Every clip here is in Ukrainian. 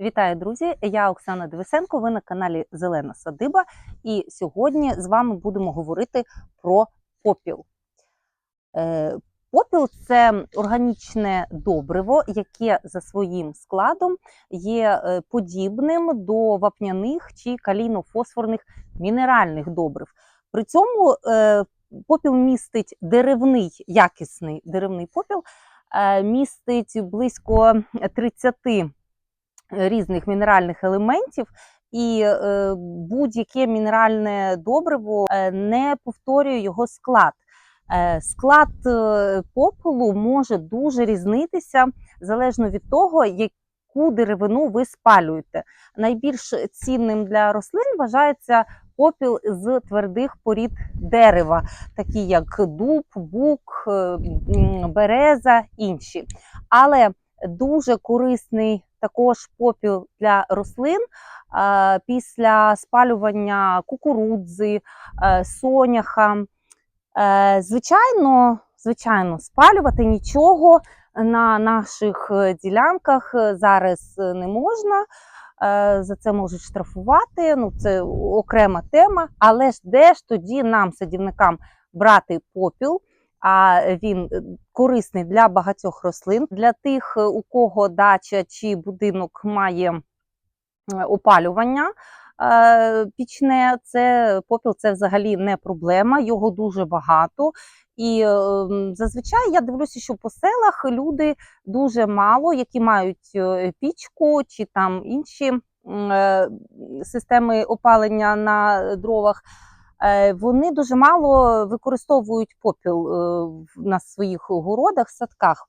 Вітаю, друзі! Я Оксана Девисенко. Ви на каналі Зелена Садиба. І сьогодні з вами будемо говорити про попіл. Е, Попіл це органічне добриво, яке за своїм складом є е, подібним до вапняних чи калійно-фосфорних мінеральних добрив. При цьому е, попіл містить деревний, якісний деревний попіл, містить близько 30 різних мінеральних елементів, і е, будь-яке мінеральне добриво е, не повторює його склад. Е, Склад попелу може дуже різнитися залежно від того, яку деревину ви спалюєте. Найбільш цінним для рослин вважається попіл з твердих порід дерева, такі як дуб, бук, береза, інші. Але дуже корисний також попіл для рослин після спалювання кукурудзи, е, соняха. Е, Звичайно, звичайно, спалювати нічого на наших е, ділянках зараз не можна. За це можуть штрафувати. Ну, це окрема тема. Але ж де ж тоді нам, садівникам, брати попіл? А він е, корисний для багатьох рослин, для тих, е, у кого дача чи будинок має е, опалювання е, пічне, це попіл це взагалі не проблема, його дуже багато. І е, зазвичай я дивлюся, що по селах люди дуже мало, які мають е, пічку чи там інші е, системи опалення на дровах. Е, Вони дуже мало використовують попіл е, на своїх городах, садках.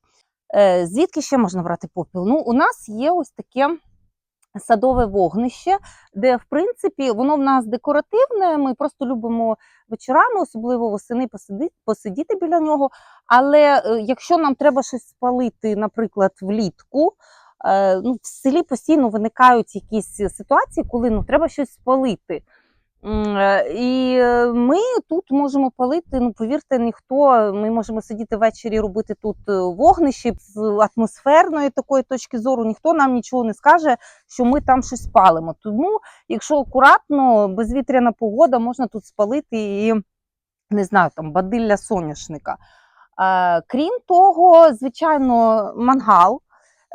Е, Звідки ще можна брати попіл? Ну, у нас є ось таке садове вогнище, де, в принципі, воно в нас декоративне. Ми просто любимо вечорами, особливо восени, посидіти, посидіти біля нього. Але якщо нам треба щось спалити, наприклад, влітку. Ну, в селі постійно виникають якісь ситуації, коли ну, треба щось спалити. Е, І е, ми тут можемо палити. Ну, повірте, ніхто. Ми можемо сидіти ввечері, робити тут е, вогнище з атмосферної такої точки зору. Ніхто нам нічого не скаже, що ми там щось палимо. Тому, якщо акуратно, безвітряна погода, можна тут спалити і не знаю, там бадилля соняшника. Крім того, звичайно, мангал.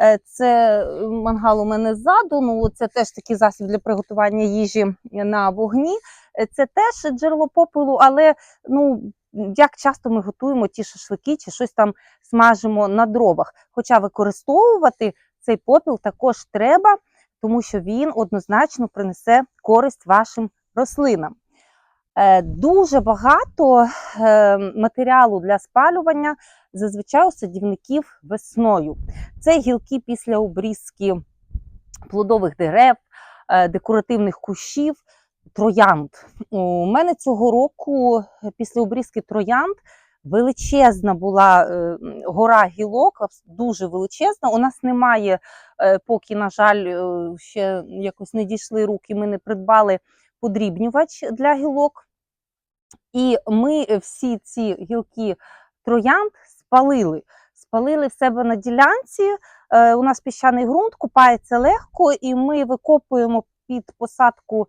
Е, Це е, мангал у мене ззаду. Ну це теж такий засіб для приготування їжі на вогні. Е, Це теж джерело попелу, але ну як часто ми готуємо ті шашлики чи щось там смажимо на дровах. Хоча використовувати цей попіл також треба, тому що він однозначно принесе користь вашим рослинам. Е, Дуже багато е, матеріалу для спалювання зазвичай у садівників весною. Це гілки після обрізки плодових дерев, е, декоративних кущів, троянд. У мене цього року після обрізки троянд величезна була гора гілок, дуже величезна. У нас немає, поки, на жаль, ще якось не дійшли руки, ми не придбали подрібнювач для гілок. І ми е, всі ці гілки троянд спалили. Спалили в себе на ділянці. Е, у нас піщаний ґрунт, купається легко, і ми викопуємо під посадку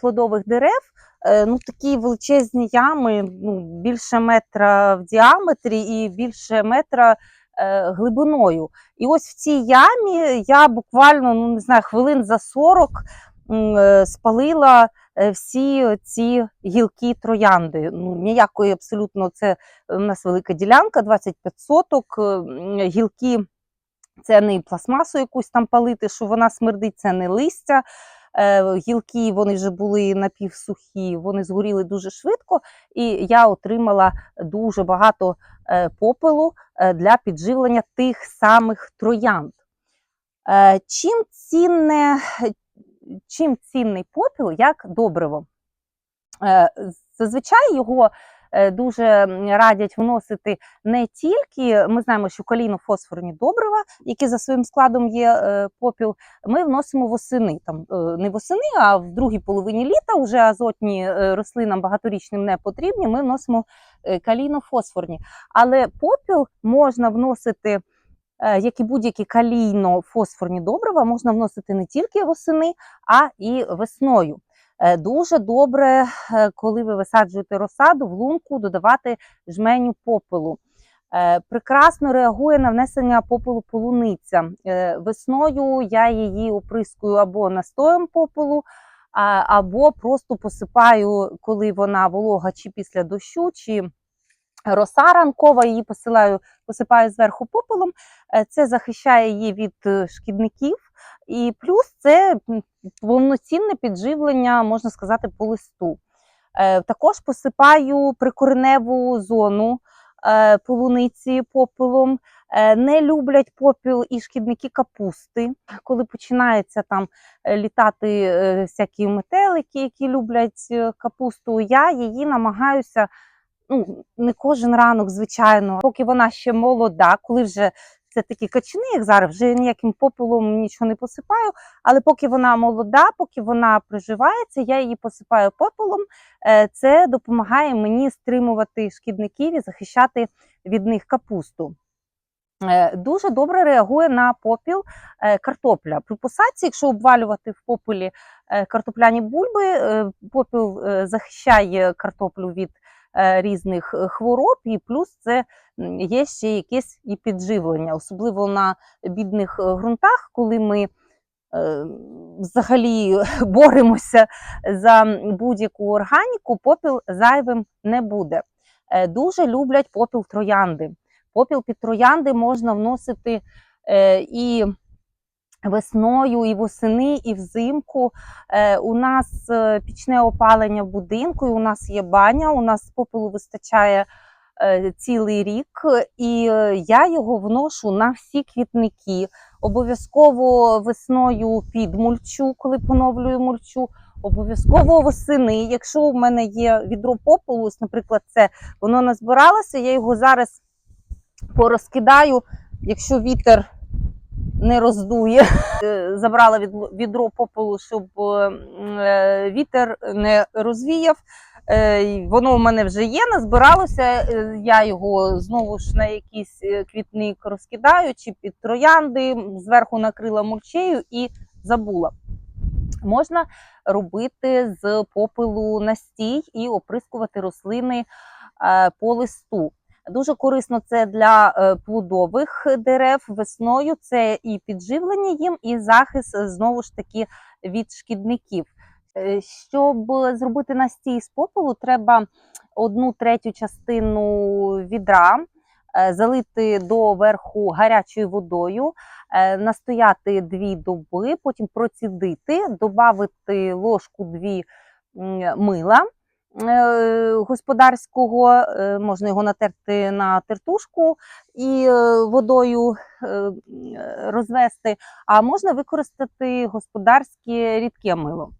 плодових дерев. е, Ну, такі величезні ями, ну, більше метра в діаметрі і більше метра е, глибиною. І ось в цій ямі я буквально ну, не знаю, хвилин за 40 м, е, спалила е, всі ці гілки троянди. Ну, ніякої абсолютно це у нас велика ділянка, 25 соток. е, Гілки це не пластмасу якусь там палити, що вона смердить, це не листя. Е, Гілки вони вже були напівсухі, вони згоріли дуже швидко, і я отримала дуже багато е, попелу е, для підживлення тих самих троянд. Е, Чим цінне, чим цінний попіл як добриво? Е, Зазвичай його е, дуже радять вносити не тільки, ми знаємо, що калійно-фосфорні добрива, які за своїм складом є е, попіл, ми вносимо восени. Там, не восени, а в другій половині літа вже азотні рослинам багаторічним не потрібні, ми вносимо калійно-фосфорні. Але попіл можна вносити Як і будь-які калійно-фосфорні добрива, можна вносити не тільки восени, а і весною. Е, Дуже добре, е, коли ви висаджуєте розсаду в лунку, додавати жменю попелу. Е, Прекрасно реагує на внесення попелу полуниця. Е, Весною я її оприскую або настоєм попелу, або просто посипаю, коли вона волога, чи після дощу, чи роса ранкова, її посилаю, посипаю зверху попелом. Е, Це захищає її від е, шкідників. І плюс це повноцінне підживлення, можна сказати, по листу. Е, Також посипаю прикореневу зону полуниці попелом. Не люблять попіл і шкідники капусти. Коли починається там літати всякі метелики, які люблять капусту, я її намагаюся. Ну, не кожен ранок, звичайно, поки вона ще молода, коли вже це такі качани, як зараз, вже ніяким попелом нічого не посипаю. Але поки вона молода, поки вона приживається, я її посипаю попелом. Е, Це допомагає мені стримувати шкідників і захищати від них капусту. Е, Дуже добре реагує на попіл е, картопля. При посадці, якщо обвалювати в попелі картопляні бульби, попіл захищає картоплю від різних е, хвороб, і плюс це є ще якесь і підживлення, особливо на бідних е, ґрунтах, коли ми е, взагалі боремося за будь-яку органіку, попіл зайвим не буде. Е, Дуже люблять попіл троянди. Попіл під троянди можна вносити е, і весною, і восени, і взимку. Е, у нас е, пічне опалення будинку, і у нас є баня, у нас попелу вистачає е, цілий рік, і я його вношу на всі квітники. Обов'язково весною під мульчу, коли поновлюю мульчу. Обов'язково восени. Якщо у мене є відро попелу, ось, наприклад, це воно назбиралося, я його зараз порозкидаю, якщо вітер не роздує. Е, Забрала відро попелу, щоб е, вітер не розвіяв. Е, Воно в мене вже є, назбиралося. е, Я його знову ж на якийсь е, квітник розкидаю, чи під троянди, зверху накрила мульчею і забула. Можна робити з попелу настій і оприскувати рослини е, по листу. Дуже корисно це для е, плодових дерев весною. Це і підживлення їм, і захист е, знову ж таки від шкідників. Е, Щоб зробити настій з попелу, треба одну третю частину відра залити до верху гарячою водою, настояти дві доби, потім процідити, додати ложку дві мила господарського, е, можна його натерти на тертушку і е, водою е, розвести, а можна використати господарське рідке мило.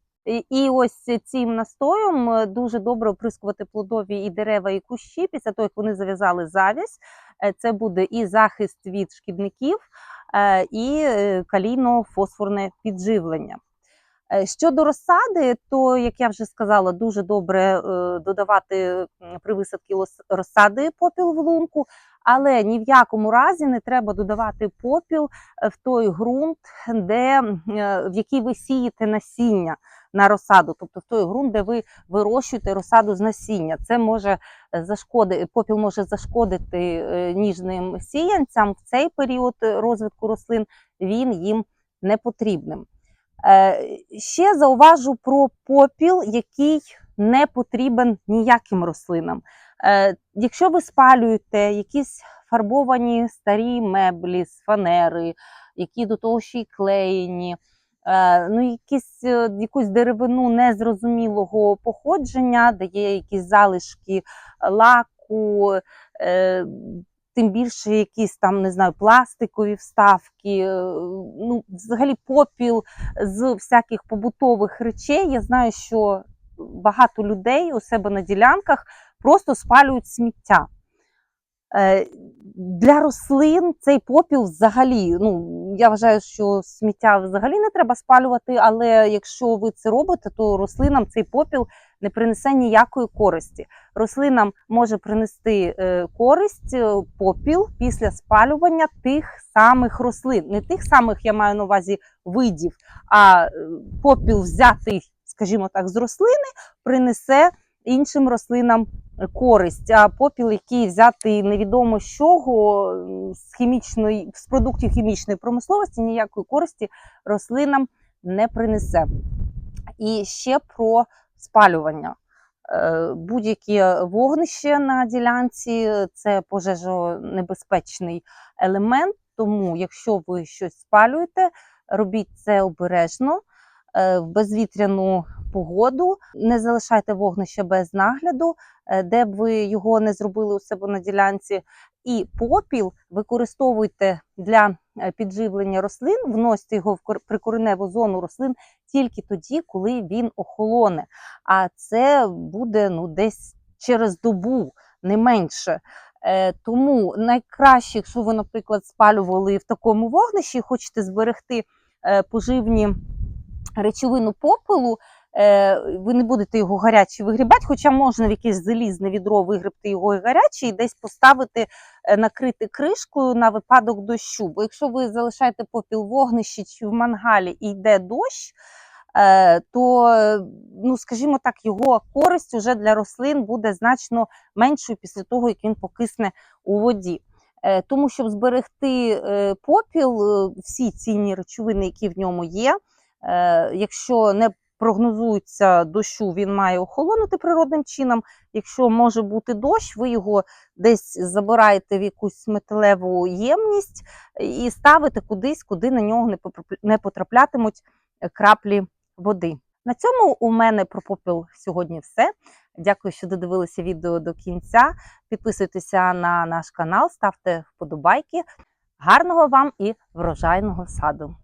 І, ось цим настоєм е, дуже добре оприскувати плодові і дерева, і кущі після того, як вони зав'язали. Е, Це буде і захист від шкідників, е, і е, калійно-фосфорне підживлення. Е, Щодо розсади, то, як я вже сказала, дуже добре е, додавати при висадці розсади попіл в лунку, але ні в якому разі не треба додавати попіл е, в той ґрунт, де, в який ви сієте насіння на розсаду, тобто в той ґрунт, де ви вирощуєте розсаду з насіння. Це може зашкодити, попіл може зашкодити ніжним сіянцям в цей період розвитку рослин, він їм не потрібним. Е, Ще зауважу про попіл, який не потрібен ніяким рослинам. Е, Якщо ви спалюєте якісь фарбовані старі меблі з фанери, які до того ще й клеєні, е, ну, якісь, якусь деревину незрозумілого походження, де є якісь залишки лаку, тим більше якісь там, не знаю, пластикові вставки, е, ну, взагалі попіл з всяких побутових речей. Я знаю, що багато людей у себе на ділянках просто спалюють сміття. Е, Для рослин цей попіл взагалі, ну я вважаю, що сміття взагалі не треба спалювати, але якщо ви це робите, то рослинам цей попіл не принесе ніякої користі. Рослинам може принести е, користь е, попіл після спалювання тих самих рослин, не тих самих я маю на увазі видів, а е, попіл взятий, скажімо так, з рослини, принесе іншим рослинам користь. А попіл, який взятий невідомо з чого, з хімічної з продуктів хімічної промисловості, ніякої користі рослинам не принесе. І ще про спалювання. Е, Будь-яке вогнище на ділянці це пожежонебезпечний елемент. Тому, якщо ви щось спалюєте, робіть це обережно е, в безвітряну погоду. Не залишайте вогнище без нагляду, е, де б ви його не зробили у себе на ділянці. І попіл використовуйте для підживлення рослин, вносьте його в кор- прикореневу зону рослин тільки тоді, коли він охолоне. А це буде ну, десь через добу, не менше. Е, тому найкраще, якщо ви, наприклад, спалювали в такому вогнищі, хочете зберегти е, поживні речовину попелу, е, ви не будете його гарячий вигрібати, хоча можна в якесь залізне відро вигребти його і гарячий, і десь поставити, е, накрити кришкою на випадок дощу. Бо якщо ви залишаєте попіл в вогнищі чи в мангалі і йде дощ, е, то, е, ну, скажімо так, його користь уже для рослин буде значно меншою після того, як він покисне у воді. Е, Тому, щоб зберегти е, попіл, е, всі цінні речовини, які в ньому є, е, якщо не прогнозується дощу, він має охолонути природним чином. Якщо може бути дощ, ви його десь забираєте в якусь металеву ємність і ставите кудись, куди на нього не потраплятимуть е, краплі води. На цьому у мене про попіл сьогодні все. Дякую, що додивилися відео до кінця. Підписуйтеся на наш канал, ставте вподобайки. Гарного вам і врожайного саду!